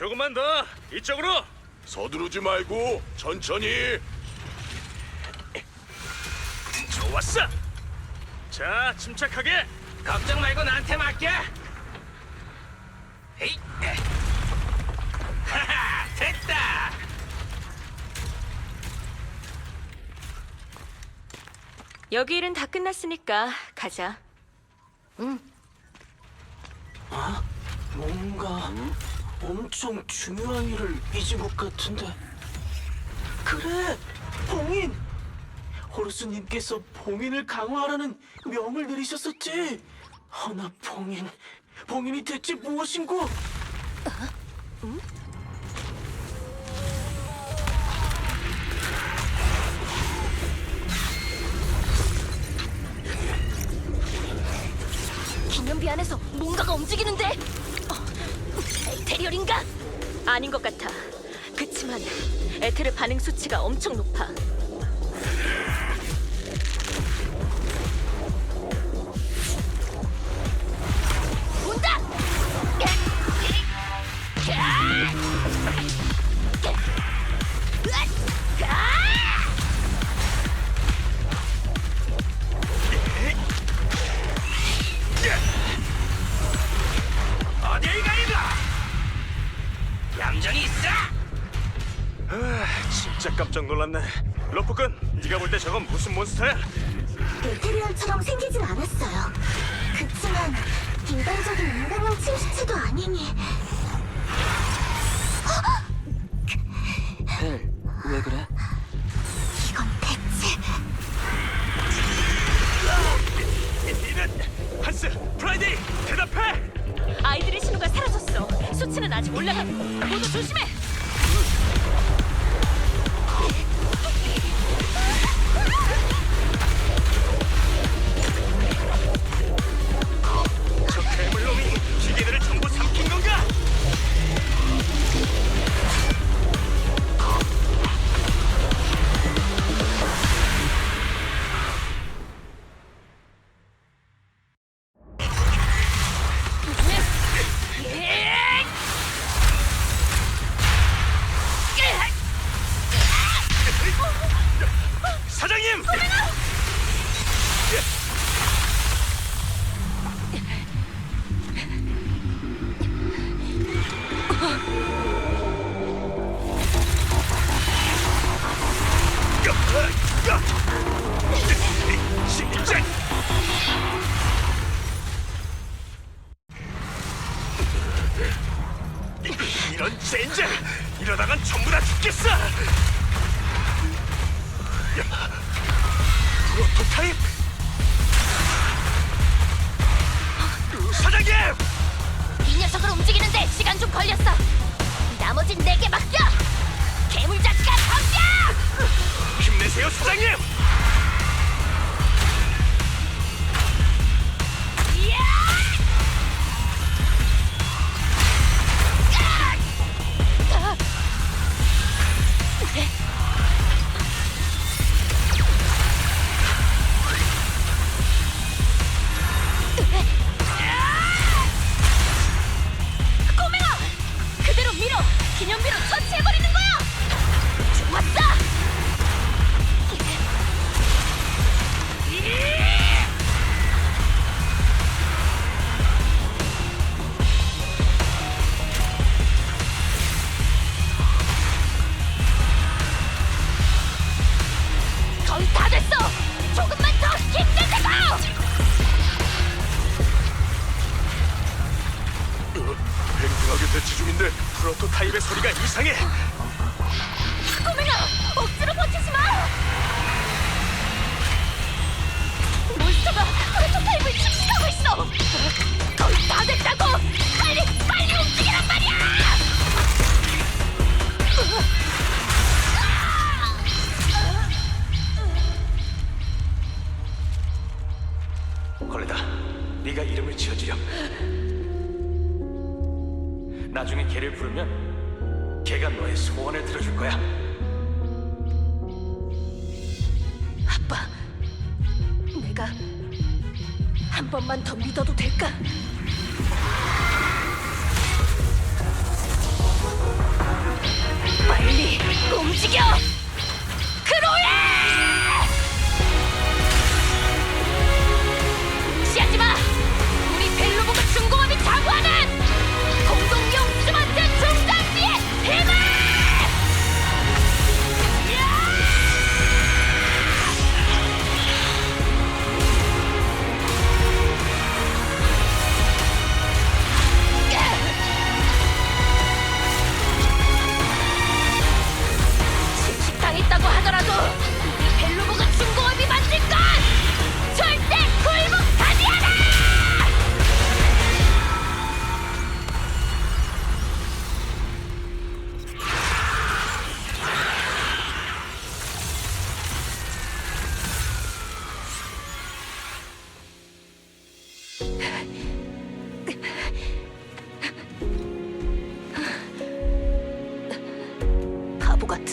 조금만 더 이쪽으로. 서두르지 말고 천천히. 좋았어. 자, 침착하게. 걱정 말고 나한테 맡겨. 에이, 에. 하하, 됐다. 여기 일은 다 끝났으니까 가자. 뭔가 엄청 중요한 일을 잊은 것 같은데. 그래, 봉인. 호르스님께서 봉인을 강화하라는 명을 내리셨었지. 허나 봉인, 봉인이 대체 무엇인고? 기념비 안에서 뭔가가 움직이는데? 어, 에테리얼인가? 아닌 것 같아. 그치만 에테르 반응 수치가 엄청 높아. 진짜 깜짝 놀랐네. 로프군, 네가 볼 때 저건 무슨 몬스터야? 에테리얼처럼 생기진 않았어요. 그치만 일반적인 인간형 침시체도 아니니 벨, 왜 그래? 이건 대체 이는 한스, 프라이데이, 대답해. 아이들의 신호가 사라졌어. 수치는 아직 올라가. 모두 조심해. 사장님! 이런 젠장! 이러다간 전부 다 죽겠어! 프로토타입! 사장님! 이 녀석을 움직이는데 시간 좀 걸렸어. 나머진 내게 맡겨. 괴물 자식아 덤벼! 힘내세요, 사장님! 됐어! 조금만 더 힘내자고! 팽팽하게 대치 중인데 프로토타입의 소리가 이상해! 부셔지렴. 나중에 걔를 부르면 걔가 너의 소원을 들어줄 거야. 아빠, 내가 한 번만 더 믿어도 될까? 빨리 움직여!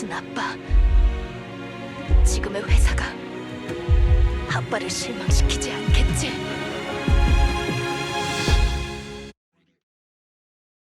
것은 아빠. 지금의 회사가 아빠를 실망시키지 않겠지.